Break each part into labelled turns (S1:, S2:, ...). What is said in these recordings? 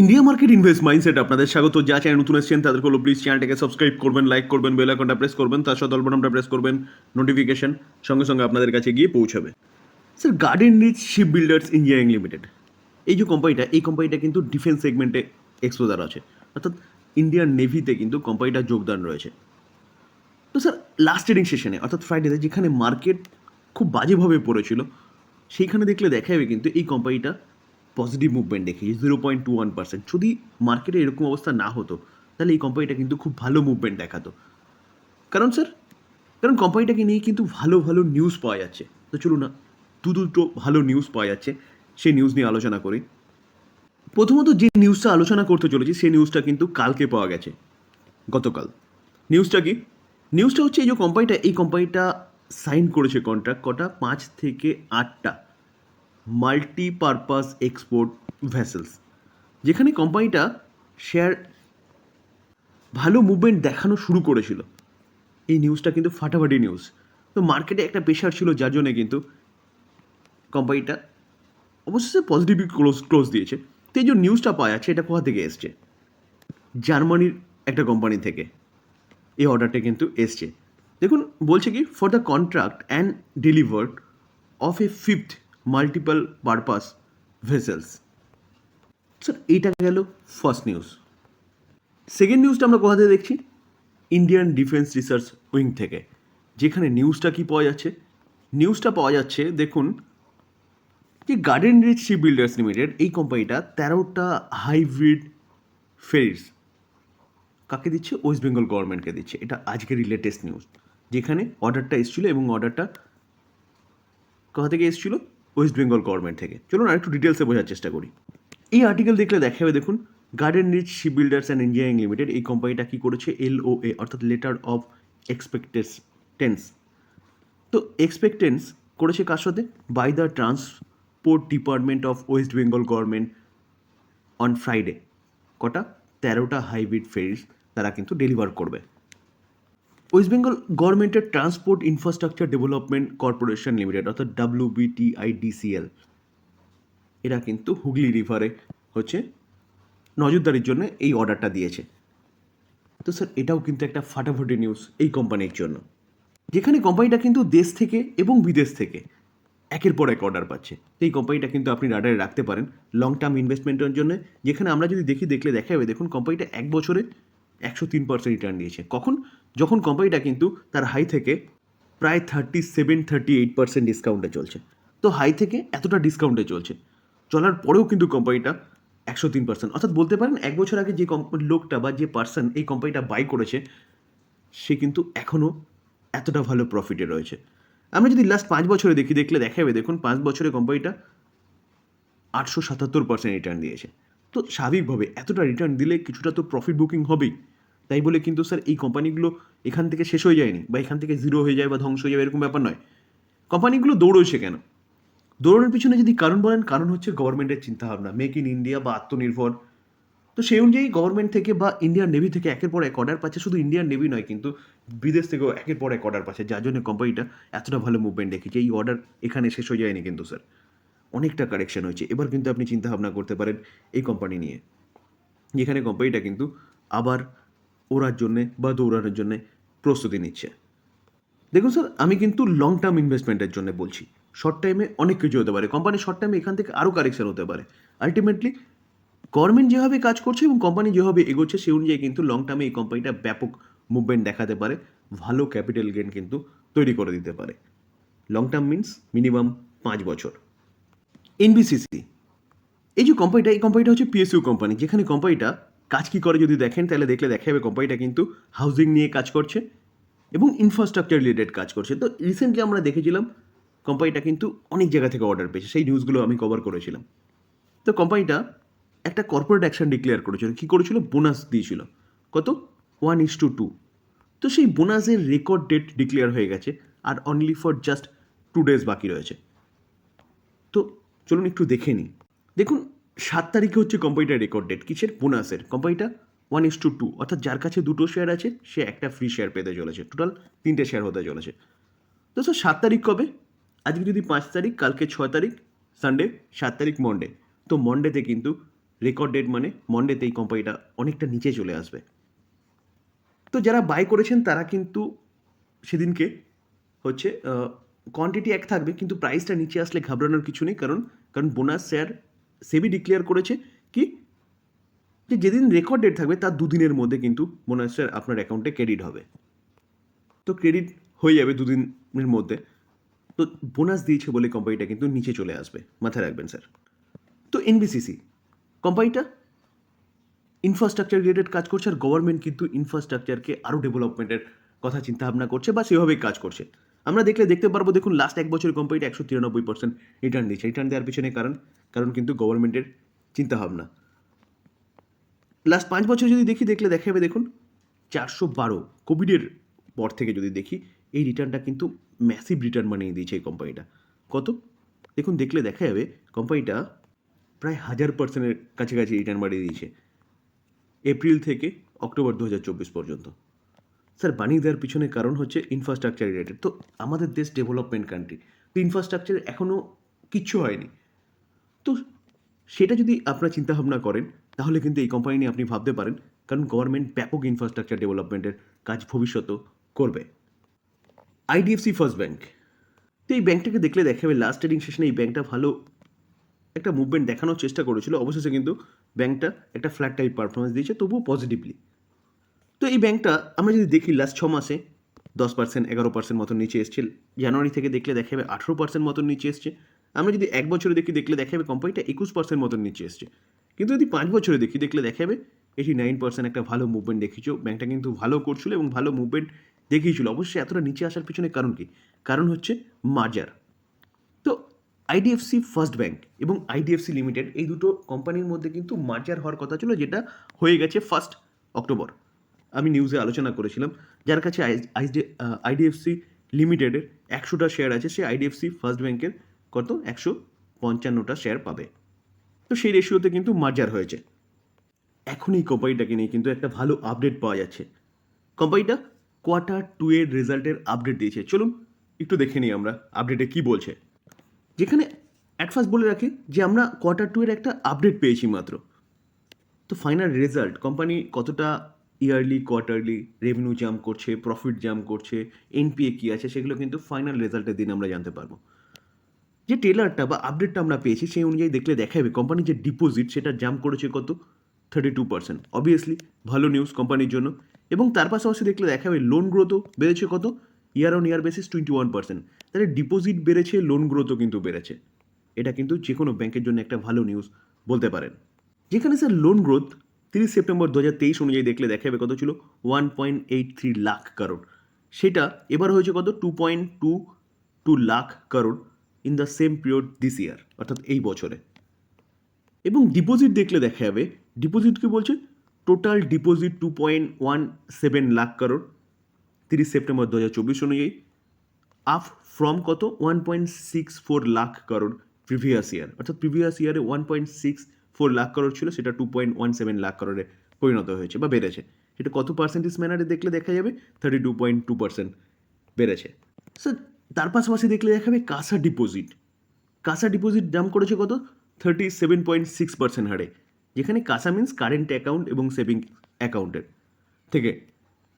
S1: India market invest mindset আপনাদের স্বাগত। যা চ্যানেল নতুন এসেছেন তাদের হলো প্লিজ চ্যানেলটাকে সাবস্ক্রাইব করবেন লাইক করবেন বেল আইকনটা প্রেস করবেন, তার সাথে অল্পনামটা প্রেস করবেন নোটিফিকেশন সঙ্গে সঙ্গে আপনাদের কাছে গিয়ে পৌঁছাবে। Sir garden reach ship builders engineering limited এই যে কোম্পানিটা এই কোম্পানিটা কিন্তু ডিফেন্স সেগমেন্টে এক্সপোজার আছে। অর্থাৎ ইন্ডিয়ান নেভিতে কিন্তু কোম্পানিটার যোগদান রয়েছে। তো স্যার লাস্ট ট্রেডিং সেশনে অর্থাৎ ফ্রাইডেতে যেখানে মার্কেট খুব বাজেভাবে পড়েছিল, সেইখানে দেখলে দেখা যাবে কিন্তু এই কোম্পানিটা পজিটিভ মুভমেন্ট দেখিয়েছে zero point two one percent যদি মার্কেটে এরকম অবস্থা না হতো, তাহলে এই কোম্পানিটা কিন্তু খুব ভালো মুভমেন্ট দেখাতো। কারণ স্যার কারণ কোম্পানিটাকে নিয়ে কিন্তু ভালো ভালো নিউজ পাওয়া যাচ্ছে। তো চলুন না, দু দুটো ভালো নিউজ পাওয়া যাচ্ছে, সেই নিউজ নিয়ে আলোচনা করি। প্রথমত যে নিউজটা আলোচনা করতে চলেছি, সেই নিউজটা কিন্তু কালকে পাওয়া গেছে, গতকাল। নিউজটা কি? নিউজটা হচ্ছে এই যে কোম্পানিটা এই কোম্পানিটা সাইন করেছে কন্ট্রাক্ট কটা? পাঁচ থেকে আটটা। মাল্টিপারপাস এক্সপোর্ট ভেসেলস যেখানে কোম্পানিটা শেয়ার ভালো মুভমেন্ট দেখানো শুরু করেছিল। এই নিউজটা কিন্তু ফাটাফাটি নিউজ তো মার্কেটে একটা প্রেশার ছিল, যার জন্য কিন্তু কোম্পানিটা অবশ্যই পজিটিভ ক্লোজ ক্লোজ দিয়েছে। তো এই যে নিউজটা পাওয়া যাচ্ছে, এটা কোথা থেকে এসছে? জার্মানির একটা কোম্পানি থেকে এই অর্ডারটা কিন্তু এসছে। দেখুন, বলছে কি for the contract and delivered of a fifth multiple purpose vessels sir এইটা গেল ফার্স্ট নিউজ সেকেন্ড নিউজটা আমরা কোথা থেকে দেখছি? ইন্ডিয়ান ডিফেন্স রিসার্চ উইং থেকে, যেখানে নিউজটা কি পাওয়া যাচ্ছে? নিউজটা পাওয়া যাচ্ছে, দেখুন, যে garden reach ship builders limited এই কোম্পানিটা তেরোটা হাইব্রিড ফেরিস কাকে দিচ্ছে? ওয়েস্ট বেঙ্গল গভর্নমেন্টকে দিচ্ছে। এটা আজকের লেটেস্ট নিউজ যেখানে অর্ডারটা এসেছিল এবং অর্ডারটা কোথা থেকে এসেছিল? ওয়েস্ট বেঙ্গল গভর্নমেন্ট থেকে। চলুন আরেকটু ডিটেলসে বোঝার চেষ্টা করি। এই আর্টিকেল দেখলে দেখা যাবে দেখুন garden reach ship builders and engineering limited এই কোম্পানিটা কী করেছে? এল ও এ অর্থাৎ লেটার অফ এক্সপেক্টেস টেন্স তো এক্সপেক্টেন্স করেছে কার সাথে? By the transport department of West Bengal government on Friday কটা? তেরোটা হাইব্রিড ফেরিস তারা কিন্তু ডেলিভার করবে। ওয়েস্ট বেঙ্গল গভর্নমেন্টের transport infrastructure development corporation limited অর্থাৎ ডাব্লিউ বিটিআইডিসিএল এরা কিন্তু হুগলি রিভারে হচ্ছে নজরদারির জন্য এই অর্ডারটা দিয়েছে। তো স্যার এটাও কিন্তু একটা ফাটাফাটি নিউজ এই কোম্পানির জন্য। যেখানে কোম্পানিটা কিন্তু দেশ থেকে এবং বিদেশ থেকে একের পর এক অর্ডার পাচ্ছে। এই কোম্পানিটা কিন্তু আপনি রাডারে রাখতে পারেন। লং টার্ম ইনভেস্টমেন্টের জন্য। যেখানে আমরা যদি দেখি, দেখলে দেখা যাবে দেখুন কোম্পানিটা এক বছরে একশো তিন পার্সেন্ট রিটার্ন দিয়েছে। কখন? যখন কোম্পানিটা কিন্তু তার হাই থেকে প্রায় thirty seven thirty eight percent ডিসকাউন্টে চলছে। তো হাই থেকে এতটা ডিসকাউন্টে চলছে। চলার পরেও কিন্তু কোম্পানিটা একশো তিন পার্সেন্ট অর্থাৎ বলতে পারেন, এক বছর আগে যে লোকটা বা যে পার্সন এই কোম্পানিটা বাই করেছে, সে কিন্তু এখনও এতটা ভালো প্রফিটে রয়েছে। আমরা যদি লাস্ট পাঁচ বছরে দেখি, দেখলে দেখা যাবে দেখুন পাঁচ বছরে কোম্পানিটা আটশো সাতাত্তর পার্সেন্ট রিটার্ন দিয়েছে। তো স্বাভাবিকভাবে এতটা রিটার্ন দিলে কিছুটা তো প্রফিট বুকিং হবেই। তাই বলে কিন্তু স্যার এই কোম্পানিগুলো এখান থেকে শেষ হয়ে যায়নি বা এখান থেকে জিরো হয়ে যায় বা ধ্বংস হয়ে যাবে এরকম ব্যাপার নয়। কোম্পানিগুলো দৌড়ছে কেন? দৌড়ানোর পিছনে যদি কারণ বলেন, কারণ হচ্ছে গভর্নমেন্টের চিন্তাভাবনা মেক ইন ইন্ডিয়া বা আত্মনির্ভর। তো সেই অনুযায়ী গভর্নমেন্ট থেকে বা ইন্ডিয়ান নেভি থেকে একের পর এক অর্ডার পাচ্ছে। শুধু ইন্ডিয়ান নেভি নয় কিন্তু বিদেশ থেকেও একের পর এক অর্ডার পাচ্ছে। যার জন্য কোম্পানিটা এতটা ভালো মুভমেন্ট দেখেছে। এই অর্ডার এখানে শেষ হয়ে যায়নি কিন্তু স্যার। অনেকটা কারেকশন হয়েছে। এবার কিন্তু আপনি চিন্তাভাবনা করতে পারেন এই কোম্পানি নিয়ে। যেখানে কোম্পানিটা কিন্তু আবার ওড়ার জন্যে বা দৌড়ানোর জন্যে প্রস্তুতি নিচ্ছে। দেখুন স্যার, আমি কিন্তু লং টার্ম ইনভেস্টমেন্টের জন্য বলছি। শর্ট টাইমে অনেক কিছু হতে পারে। কোম্পানি শর্ট টাইমে এখান থেকে আরও কারেকশন হতে পারে। আলটিমেটলি গভর্নমেন্ট যেভাবে কাজ করছে এবং কোম্পানি যেভাবে এগোচ্ছে সেই অনুযায়ী কিন্তু লং টার্মে এই কোম্পানিটা ব্যাপক মুভমেন্ট দেখাতে পারে, ভালো ক্যাপিটাল গেন কিন্তু তৈরি করে দিতে পারে। লং টার্ম মিনস মিনিমাম পাঁচ বছর। এনবিসিসি এই যে কোম্পানিটা এই কোম্পানিটা হচ্ছে পিএসইউ কোম্পানি যেখানে কোম্পানিটা কাজ কী করে যদি দেখেন, তাহলে দেখলে দেখা যাবে কোম্পানিটা কিন্তু হাউজিং নিয়ে কাজ করছে এবং ইনফ্রাস্ট্রাকচার রিলেটেড কাজ করছে। তো রিসেন্টলি আমরা দেখেছিলাম কোম্পানিটা কিন্তু অনেক জায়গা থেকে অর্ডার পেয়েছে। সেই নিউজগুলো আমি কভার করেছিলাম। তো কোম্পানিটা একটা কর্পোরেট অ্যাকশন ডিক্লেয়ার করেছিল। কী করেছিল? বোনাস দিয়েছিল। কত? ওয়ান ইস টু টু তো সেই বোনাসের রেকর্ড ডেট ডিক্লেয়ার হয়ে গেছে আর only for just two days বাকি রয়েছে। তো চলুন একটু দেখে নিই। দেখুন সাত তারিখে হচ্ছে কোম্পানিটার রেকর্ড ডেট কিসের? বোনাসের কোম্পানিটা ওয়ান ইস টু টু অর্থাৎ যার কাছে দুটো শেয়ার আছে, সে একটা ফ্রি শেয়ার পেতে চলেছে। টোটাল তিনটে শেয়ার হতে চলেছে। তো স্যার সাত তারিখ কবে? আজকে যদি পাঁচ তারিখ, কালকে ছয় তারিখ সানডে সাত তারিখ মন্ডে তো মন্ডেতে কিন্তু রেকর্ড ডেট মানে মন্ডেতে এই কোম্পানিটা অনেকটা নিচে চলে আসবে। তো যারা বাই করেছেন, তারা কিন্তু সেদিনকে হচ্ছে কোয়ান্টিটি এক থাকবে, কিন্তু প্রাইসটা নিচে আসলে ঘাবড়ানোর কিছু নেই। কারণ কারণ বোনাস শেয়ার সেবি ডিক্লেয়ার করেছে কি? যে যেদিন রেকর্ড ডেট থাকবে তার দুদিনের মধ্যে কিন্তু বোনাস শেয়ার আপনার অ্যাকাউন্টে ক্রেডিট হবে। তো ক্রেডিট হয়ে যাবে দুদিনের মধ্যে। তো বোনাস দিয়েছে বলে কোম্পানিটা কিন্তু নিচে চলে আসবে। মাথায় রাখবেন স্যার তো এনবিসিসি কোম্পানিটা ইনফ্রাস্ট্রাকচার রিলেটেড কাজ করছে আর গভর্নমেন্ট কিন্তু ইনফ্রাস্ট্রাকচারকে আরও ডেভেলপমেন্টের কথা চিন্তা ভাবনা করছে বা সেভাবেই কাজ করছে। আমরা দেখলে দেখতে পারব, দেখুন লাস্ট এক বছর কোম্পানিটা একশো তিরানব্বই পার্সেন্ট রিটার্ন দিচ্ছে রিটার্ন দেওয়ার পিছনে কারণ কারণ কিন্তু গভর্নমেন্টের চিন্তাভাবনা। লাস্ট পাঁচ বছর যদি দেখি, দেখলে দেখা যাবে দেখুন, চারশো বারো কোভিডের পর থেকে যদি দেখি, এই রিটার্নটা কিন্তু ম্যাসিভ রিটার্ন বানিয়ে দিয়েছে এই কোম্পানিটা কত? দেখুন, দেখলে দেখা যাবে কোম্পানিটা প্রায় হাজার পার্সেন্টের কাছাকাছি রিটার্ন বাড়িয়ে দিয়েছে। এপ্রিল থেকে অক্টোবর দু হাজার চব্বিশ পর্যন্ত। স্যার বানিয়ে দেওয়ার পিছনে কারণ হচ্ছে ইনফ্রাস্ট্রাকচার রিলেটেড তো আমাদের দেশ ডেভেলপমেন্ট কান্ট্রি তো ইনফ্রাস্ট্রাকচার এখনও কিচ্ছু হয়নি। তো সেটা যদি আপনারা চিন্তাভাবনা করেন, তাহলে কিন্তু এই কোম্পানি নিয়ে আপনি ভাবতে পারেন, কারণ গভর্নমেন্ট ব্যাপক ইনফ্রাস্ট্রাকচার ডেভেলপমেন্টের কাজ ভবিষ্যতেও করবে। আইডিএফসি ফার্স্ট ব্যাংক তো এই ব্যাংকটাকে দেখলে দেখা যাবে লাস্ট ট্রেডিং সেশনে এই ব্যাংকটা ভালো একটা মুভমেন্ট দেখানোর চেষ্টা করেছিল। অবশেষে কিন্তু ব্যাংকটা একটা ফ্ল্যাট টাইপ পারফরমেন্স দিয়েছে, তবুও পজিটিভলি তো এই ব্যাংকটা আমরা যদি দেখি লাস্ট ছ মাসে, দশ পার্সেন্ট এগারো পার্সেন্ট মতন নিচে এসছে, জানুয়ারি থেকে দেখলে দেখা যাবে আঠেরো পার্সেন্ট মতন নিচে এসছে। আমরা যদি এক বছরে দেখি, দেখলে দেখা যাবে কোম্পানিটা একুশ পার্সেন্ট মতন নিচে এসছে। কিন্তু যদি পাঁচ বছরে দেখি, দেখলে দেখা যাবে এইটি নাইন পার্সেন্ট একটা ভালো মুভমেন্ট দেখিয়েছ। ব্যাংকটা কিন্তু ভালো করছিল এবং ভালো মুভমেন্ট দেখিয়েছিল। অবশ্যই এতটা নিচে আসার পিছনে কারণ কি? কারণ হচ্ছে মার্জার তো আইডিএফসি ফার্স্ট ব্যাংক এবং আইডিএফসি লিমিটেড এই দুটো কোম্পানির মধ্যে কিন্তু মার্জার হওয়ার কথা ছিল, যেটা হয়ে গেছে ফার্স্ট অক্টোবর আমি নিউজে আলোচনা করেছিলাম, যার কাছে আইডিএফসি লিমিটেডের একশোটা শেয়ার আছে সে আইডিএফসি ফার্স্ট ব্যাংকের কত? একশো পঞ্চান্নটা শেয়ার পাবে। তো সেই রেশিওতে কিন্তু মার্জার হয়েছে। এখন এই কোম্পানিটাকে নিয়ে কিন্তু একটা ভালো আপডেট পাওয়া যাচ্ছে। কোম্পানিটা কোয়ার্টার টু এর রেজাল্টের আপডেট দিয়েছে। চলুন, একটু দেখে নিই আমরা আপডেটে কি বলছে। যেখানে অ্যাট ফার্স্ট বলে রাখি যে আমরা কোয়ার্টার টু এর একটা আপডেট পেয়েছি মাত্র। তো ফাইনাল রেজাল্ট কোম্পানি কতটা ইয়ারলি কোয়ার্টারলি রেভিনিউ জাম্প করছে প্রফিট জাম্প করছে এনপিএ কী আছে সেগুলো কিন্তু ফাইনাল রেজাল্টের দিন আমরা জানতে পারব। যে টেলারটা বা আপডেটটা আমরা পেয়েছি সেই অনুযায়ী দেখলে দেখা যাবে কোম্পানির যে ডিপোজিট সেটা জাম্প করেছে কত? থার্টি টু পার্সেন্ট অবভিয়াসলি ভালো নিউজ কোম্পানির জন্য। এবং তার পাশাপাশি দেখলে দেখা যাবে লোন গ্রোথও বেড়েছে কত? Year on year basis twenty one percent তাহলে ডিপোজিট বেড়েছে লোন গ্রোথও কিন্তু বেড়েছে। এটা কিন্তু যে কোনো ব্যাংকের জন্য একটা ভালো নিউজ বলতে পারেন। যেখানে স্যার লোন গ্রোথ তিরিশ সেপ্টেম্বর দু হাজার তেইশ অনুযায়ী দেখলে দেখা যাবে কত ছিল? One point eight three lakh crore সেটা এবার হয়েছে কত? Two point two two lakh crore in the same period this year অর্থাৎ এই বছরে। এবং ডিপোজিট দেখলে দেখা যাবে ডিপোজিট কি বলছে? Total deposit two point one seven lakh crore তিরিশ সেপ্টেম্বর দু হাজার চব্বিশ অনুযায়ী। আপ ফ্রম কত? One point six four lakh crore previous year অর্থাৎ প্রিভিয়াস ইয়ারে one point six four lakh crore ছিল, সেটা two point one seven lakh কারোরে পরিণত হয়েছে বা বেড়েছে। সেটা কত পার্সেন্টেজ ম্যানারে দেখলে দেখা যাবে? Thirty two point two percent বেড়েছে। স্যার তার পাশাপাশি দেখলে দেখা যাবে কাসা ডিপোজিট কাসা ডিপোজিট দাম করেছে কত? Thirty seven point six percent হারে, যেখানে কাসা মিন্স কারেন্ট অ্যাকাউন্ট এবং সেভিং অ্যাকাউন্টের থেকে।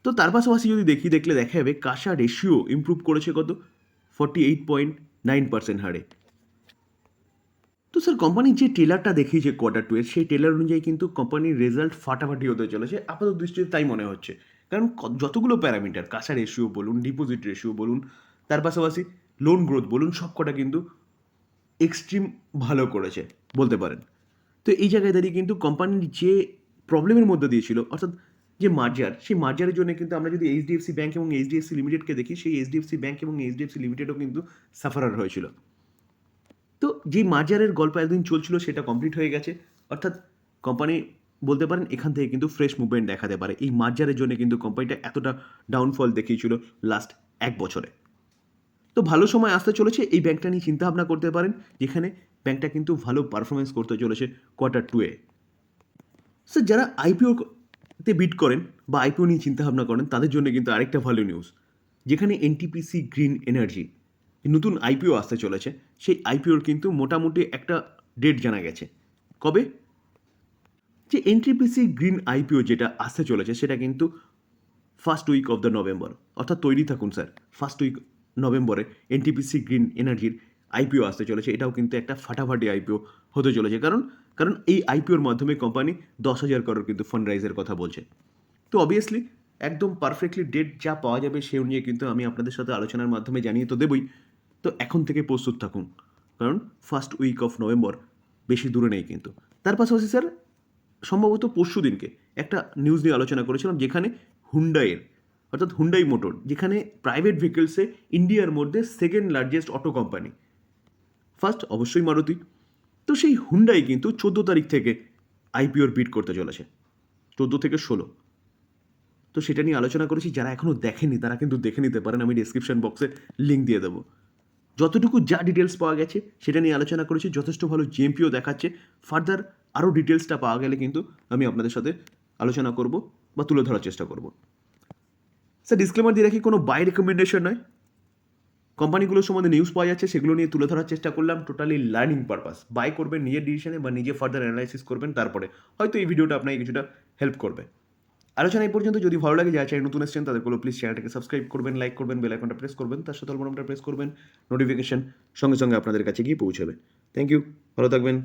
S1: তো তার পাশাপাশি যদি দেখি, দেখলে দেখা যাবে কাসা রেশিও ইমপ্রুভ করেছে কত? Forty eight point nine percent হারে। তো স্যার কোম্পানির যে টেলারটা দেখিয়েছে কোয়ার্টার টু এর, সেই টেলার অনুযায়ী কিন্তু কোম্পানির রেজাল্ট ফাটাফাটি হতে চলেছে। আপাতত দৃষ্টিতে তাই মনে হচ্ছে। কারণ যতগুলো প্যারামিটার কাঁচা রেশিও বলুন ডিপোজিট রেশিও বলুন, তার পাশাপাশি লোন গ্রোথ বলুন সব কটা কিন্তু এক্সট্রিম ভালো করেছে, বলতে পারেন। তো এই জায়গায় দাঁড়িয়ে কিন্তু কোম্পানির যে প্রবলেমের মধ্যে দিয়েছিল, অর্থাৎ যে মার্জার সেই মার্জারের জন্য কিন্তু আমরা যদি এইচডিএফসি ব্যাঙ্ক এবং এইচডিএফসি লিমিটেডকে দেখি, সেই এইচডিএফসি ব্যাঙ্ক এবং এইচডিএফসি লিমিটেডও কিন্তু সাফারার হয়েছিল। তো যে মার্জারের গল্প একদিন চলছিল সেটা কমপ্লিট হয়ে গেছে। অর্থাৎ কোম্পানি বলতে পারেন এখান থেকে কিন্তু ফ্রেশ মুভমেন্ট দেখাতে পারে। এই মার্জারের জন্য কিন্তু কোম্পানিটা এতটা ডাউনফল দেখিয়েছিল লাস্ট এক বছরে। তো ভালো সময় আসতে চলেছে, এই ব্যাংকটা নিয়ে চিন্তা ভাবনা করতে পারেন, যেখানে ব্যাংকটা কিন্তু ভালো পারফরমেন্স করতে চলেছে কোয়ার্টার টুয়ে স্যার যারা আইপিও তে বিট করেন বা আইপিও নিয়ে চিন্তা ভাবনা করেন, তাদের জন্য কিন্তু আরেকটা ভালো নিউজ যেখানে এনটিপিসি গ্রিন এনার্জি নতুন আইপিও আসতে চলেছে, সেই আইপিওর কিন্তু মোটামুটি একটা ডেট জানা গেছে। কবে? যে এনটিপিসি গ্রিন আইপিও যেটা আসতে চলেছে, সেটা কিন্তু first week of the November অর্থাৎ তৈরি থাকুন স্যার ফার্স্ট উইক নভেম্বরে এনটিপিসি গ্রিন এনার্জির আইপিও আসতে চলেছে, এটাও কিন্তু একটা ফাটাফাটি আইপিও হতে চলেছে। কারণ কারণ এই আইপিওর মাধ্যমে কোম্পানি দশ হাজার করোড় কিন্তু ফান্ড রাইজের কথা বলছে। তো অবভিয়াসলি একদম পারফেক্টলি ডেট যা পাওয়া যাবে, সে অনুযায়ী কিন্তু আমি আপনাদের সাথে আলোচনার মাধ্যমে জানিয়ে তো দেবই। তো এখন থেকে প্রস্তুত থাকুন। কারণ ফার্স্ট উইক অফ নভেম্বর বেশি দূরে নেই কিন্তু। তার পাশাপাশি স্যার সম্ভবত পরশু দিনকে একটা নিউজ নিয়ে আলোচনা করেছিলাম যেখানে হুন্ডাইয়ের অর্থাৎ হুন্ডাই মোটর যেখানে প্রাইভেট ভেহিকলসে ইন্ডিয়ার মধ্যে second largest auto company first অবশ্যই মারুতি তো সেই হুন্ডাই কিন্তু চোদ্দ তারিখ থেকে আইপিওর বিট করতে চলেছে। চোদ্দ থেকে ষোলো। তো সেটা নিয়ে আলোচনা করেছি, যারা এখনও দেখেনি তারা কিন্তু দেখে নিতে পারেন, আমি ডিসক্রিপশন বক্সে লিঙ্ক দিয়ে দেবো। যতটুকু যা ডিটেলস পাওয়া গেছে, সেটা নিয়ে আলোচনা করেছি, যথেষ্ট ভালো জিএমপিও দেখাচ্ছে। ফার্দার আরও ডিটেলসটা পাওয়া গেলে কিন্তু আমি আপনাদের সাথে আলোচনা করব বা তুলে ধরার চেষ্টা করব। স্যার ডিসক্লেমার দিয়ে রাখি, কোনো বাই রেকমেন্ডেশন নয়। কোম্পানিগুলোর সম্বন্ধে নিউজ পাওয়া যাচ্ছে, সেগুলো নিয়ে তুলে ধরার চেষ্টা করলাম টোটালি লার্নিং পারপাস বাই করবেন, নিজের ডিসিশনে বা নিজে ফার্দার অ্যানালাইসিস করবেন, তারপরে হয়তো এই ভিডিওটা আপনাকে কিছুটা হেল্প করবে। আলোচনা এই পর্যন্ত। যদি ভালো লাগে, যারা চ্যানেল নতুন এসেছেন তাদেরগুলো প্লিজ চ্যানেলটাকে সাবস্ক্রাইব করবেন লাইক করবেন বেল আইকনটা প্রেস করবেন, তার সাথে অলবনটা প্রেস করবেন। নোটিফিকেশন সঙ্গে সঙ্গে আপনাদের কাছে গিয়ে পৌঁছাবে। থ্যাংক ইউ ভালো থাকবেন।